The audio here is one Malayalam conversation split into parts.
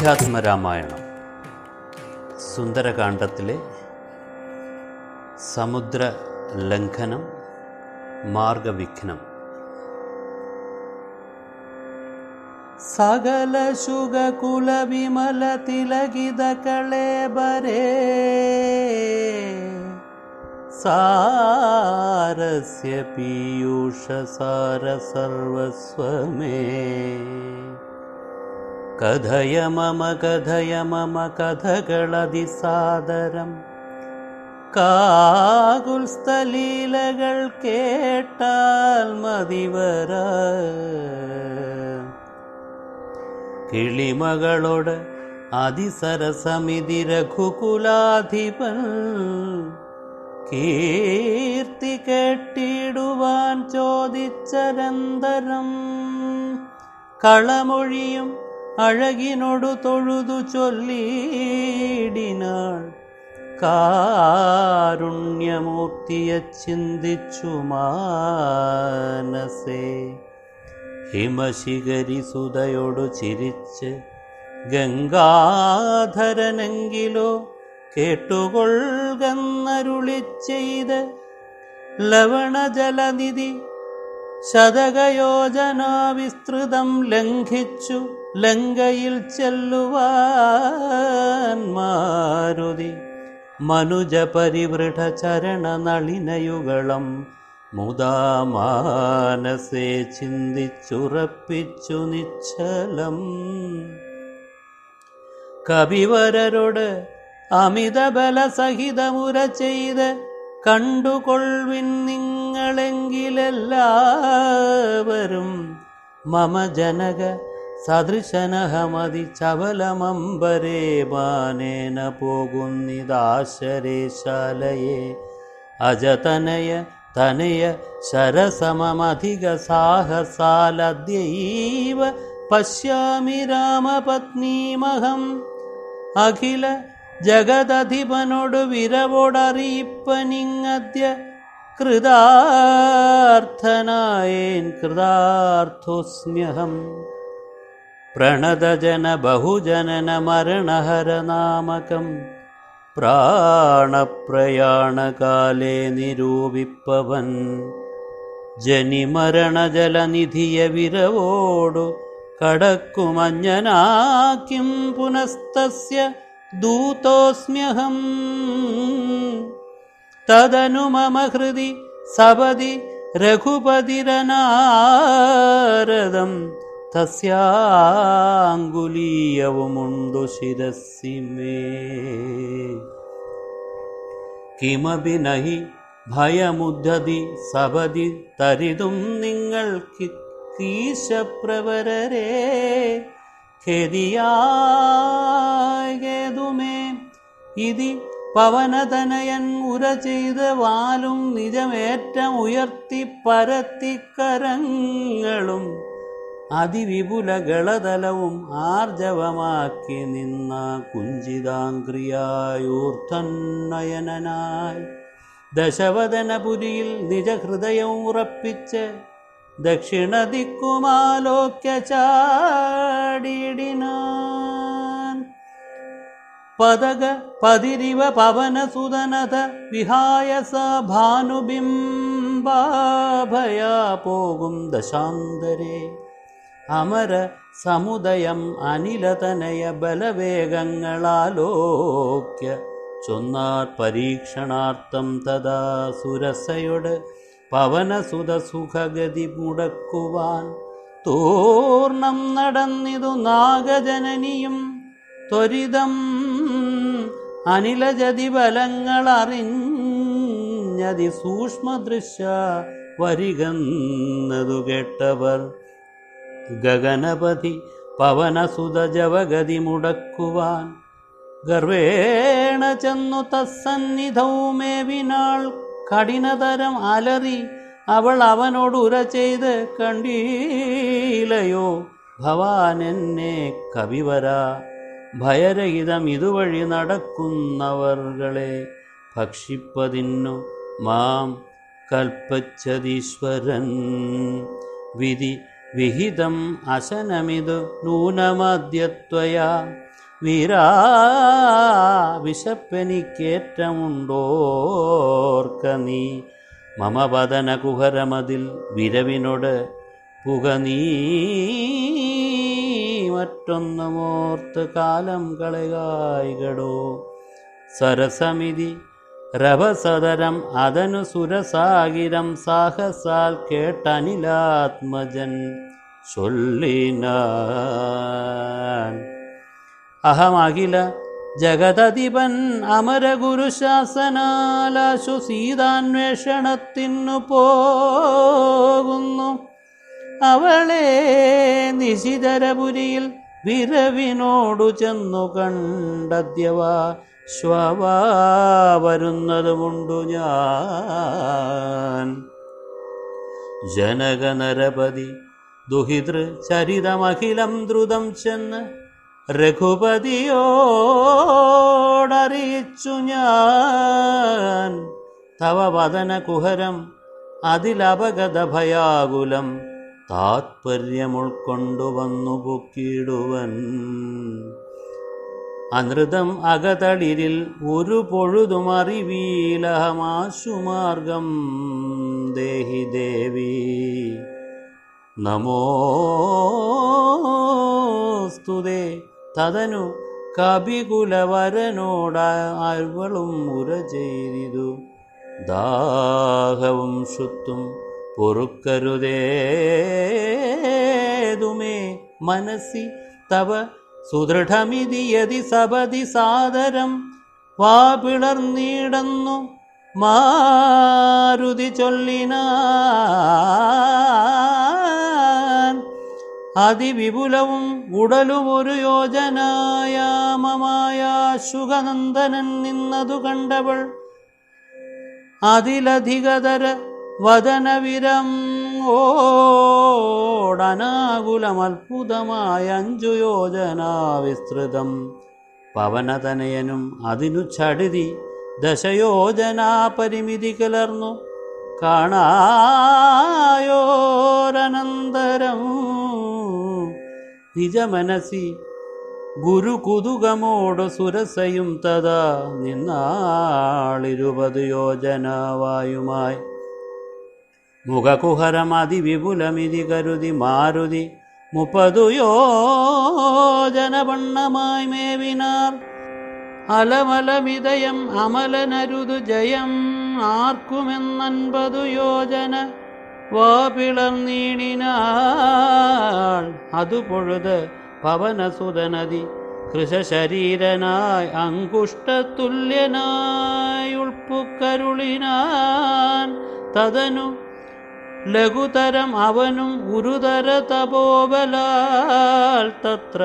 അധ്യാത്മരാമായണം സുന്ദരകാന്ഡത്തിലെ സമുദ്ര ലംഘനം മാർഗവിഘ്നം. സകല ശുഗകുല വിമല തിലകിത കളേബരേ സാരസ്യ പീയൂഷ സാര സർവസ്വമേ കഥയ മമ കഥയ മമ കഥകളതിസാദരം കാകുൽസ്ഥലീലകൾ കേട്ടാൽ മതിവര. കിളിമകളോട് അതിസരസമിതി രഘുകുലാധിപൻ. കീർത്തി കേട്ടിടുവാൻ ചോദിച്ചരന്തരം കളമൊഴിയും അഴകിനോടു തൊഴുതു ചൊല്ലിയിടിനാൾ. കാരുണ്യമൂർത്തിയെ ചിന്തിച്ചു മാനസേ. ഹിമശിഖരി സുതയോടു ചിരിച്ച് ഗംഗാധരനെങ്കിലോ കേട്ടുകൊള്ളുന്നരുളി ചെയ്ത് ലവണജലനിധി ശതകയോജനാവിസ്തൃതം ലംഘിച്ചു ലങ്കയിൽ ചെല്ലുവാൻ മാരുതി. മനുജ പരിവൃഢ ചരണ നളിനയുഗളം മുതാ മാനസേ ചിന്തിച്ചുറപ്പിച്ചു നിശ്ചലം. കവിവരരോട് അമിതബല സഹിതമുര ചെയ്ത് കണ്ടുകൊള്ളിൻ നിങ്ങളെങ്കിലെല്ലാവരും. മമ ജനക സദൃശനഹമതി ചവലമമ്പരേ ബാനേന പോകുന്നിതാശരേശാലയെ. അജതനയ തനയ ശരസമധിക സാഹസാലദ്യൈവ പശ്യാമി രാമപത്നീമഹം. അഖില ജഗദധിപനോട് വിരവോടറിയിപ്പനിങ്ങദ്യ കൃതാർത്ഥനായേൻ കൃതാർത്ഥോസ്മ്യഹം. പ്രണതജന ബഹുജനന മരണഹരനാമകം പ്രാണപ്രയാണകാലേ നിരൂപിപ്പവൻ. ജനിമരണജലനിധിയ വിരവോടു കടക്കുമഞ്ഞനാക്കിം പുനസ്തസ്യ ദൂതോസ്മ്യഹം. തദനു മമ ഹൃദി സപതി രഘുപതിരനാരദം. തസ്യാങ്കുലീയവുമുണ്ടു ശിരസി മേ കിമപി നഹി ഭയമുദ്ധതി സപതി തരിതും നിങ്ങൾക്ക് കീശപ്രവരരേ. ഖേദിയാതുമേ ഇതി പവനതനയൻ ഉര ചെയ്ത് വാലും നിജമേറ്റം ഉയർത്തി പരത്തിക്കരങ്ങളും അതിവിപുല ഗളതലവും ആർജവമാക്കി നിന്ന കുഞ്ചിതാംഗ്രിയായൂർധന്നയനായി ദശവദനപുരിയിൽ നിജഹൃദയം ഉറപ്പിച്ച് ദക്ഷിണദിക്കുമാലോക്യ ചാടിയിടിനാൻ പതക പതിരിവ പവനസുതനത വിഹായ സ ഭാനുബിംബാഭയാ പോകും ദശാന്തരേ. അമര സമുദയം അനിലതനയ ബലവേഗങ്ങളാലോക്യ. ചൊന്നാർ പരീക്ഷണാർത്ഥം തഥാ സുരസയോട് പവനസുതസുഖഗതി മുടക്കുവാൻ. തോർണം നടന്നിതു നാഗജനനിയും ത്വരിതം അനിലജതി ബലങ്ങൾ അറിഞ്ഞതി സൂക്ഷ്മദൃശ്യ വരികന്നതു കേട്ടവർ. ഗഗനപതി പവനസുത ജവഗതി മുടക്കുവാൻ. ഗർവേണ ചെന്നു തസ്സന്നിധൗ മേവിനാൾ കഠിനതരം അലറി അവൾ അവനോട് ഉര ചെയ്ത് കണ്ടീലയോ ഭവാൻ എന്നെ കവിവര. ഭയരഹിതം ഇതുവഴി നടക്കുന്നവർകളെ ഭക്ഷിപ്പതിന്നു മാം കൽപ്പച്ചതീശ്വരൻ. വിധി വിഹിതം അശനമിതു നൂനമദ്യത്വയാ വീരാ വിശപ്പെനിക്കേറ്റമുണ്ടോർക്ക നീ. മമപതന കുഹരമതിൽ വിരവിനോട് പുക നീ. മറ്റൊന്നുമോർത്ത് കാലം കളയായികടോ. സരസമിതി രഭസദരം അതനു സുരസാഗിരം സാഹസാൽ കേട്ടനിലാത്മജൻ ചൊല്ലിനാൻ. അഹമഖില ജഗതധിപൻ അമരഗുരുശാസനാലാശു സീതാന്വേഷണത്തിനു പോകുന്നു. അവളെ നിശിതരപുരിയിൽ വിരവിനോടു ചെന്നു കണ്ടദ്യവ ശ്വവ വരുന്നതുമുണ്ടു ഞാൻ. ജനകനരപതി ദുഹിതൃ ചരിതമഖിലം ദ്രുതം ചെന്ന് രഘുപതിയോടറിയിച്ചു ഞാൻ. തവ വദന കുഹരം അതിലപഗത ഭയാകുലം താത്പര്യമുൾക്കൊണ്ടു വന്നു പൊക്കിടുവൻ അനൃതം അകതളിരിൽ ഒരു പൊഴുതും അറിവീലഹമാശുമാർഗം ദേഹി ദേവി. നമോസ്തുതേ തതനു കപികുലവരനോടവളും മുര ചെയ്തിതു. ദാഹവും ശുത്തും പൊറുക്കരുതേതുമേ മനസ്സി തവ സുദൃഢമിതി യതി സപതി സാദരം വാ പിളർന്നിടന്നു മാരുതി ചൊല്ലിനാൻ. അതിവിപുലവും ഉടലും ഒരു യോജനായാമമായ ശുഗനന്ദനൻ നിന്നതു കണ്ടവൾ. അതിലധികതര വദനവിരം ഓടനാകുലമത്ഭുതമായ അഞ്ചു യോജന വിസ്തൃതം. പവനതനയനും അതിനു ചടുതി ദശയോജനാ പരിമിതി കലർന്നു. കാണായോരനന്തരം നിജമനസി ഗുരു കുതുകമോട് സുരസയും തഥാ നിന്നാളിരുപത് യോജനാവായുമായി. അതിവിപുലമിതി കരുതി മാരുതി മുപ്പതു മേവിനാർ. അലമലമിതയം അമലനരുതു ജയം ആർക്കുമെന്നൻപതു യോജന വാപിളം നീണിനാൾ. അതു പൊഴുത് പവനസുതനതി കൃശശരീരനായി അങ്കുഷ്ടതുല്യനായി ഉൾപ്പുക്കരുളിനാൻ തതനു ലഘുതരം അവനും ഗുരുതര തപോബലാൽ തത്ര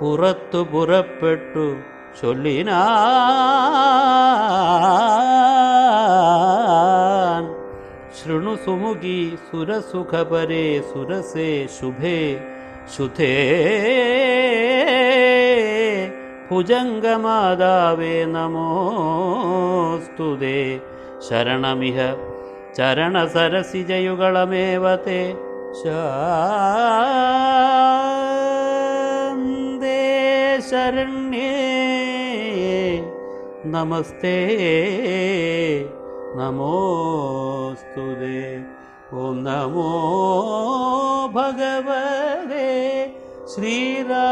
പുറത്തു പുറപ്പെട്ടു ചൊല്ലിനാൻ. ശൃണു സുമുഖി സുരസുഖപരേ സുരസേ ശുഭേ ശുധേ. ഭുജംഗമാതാവേ നമോസ്തുതേ ശരണമിഹ ചരണസരസിജയുകളമേവ തേ ശാന്തേ ശരണ്യേ. നമസ്തേ. നമോസ്തുതേ ഓം നമോ ഭഗവതേ. ശ്രീരാ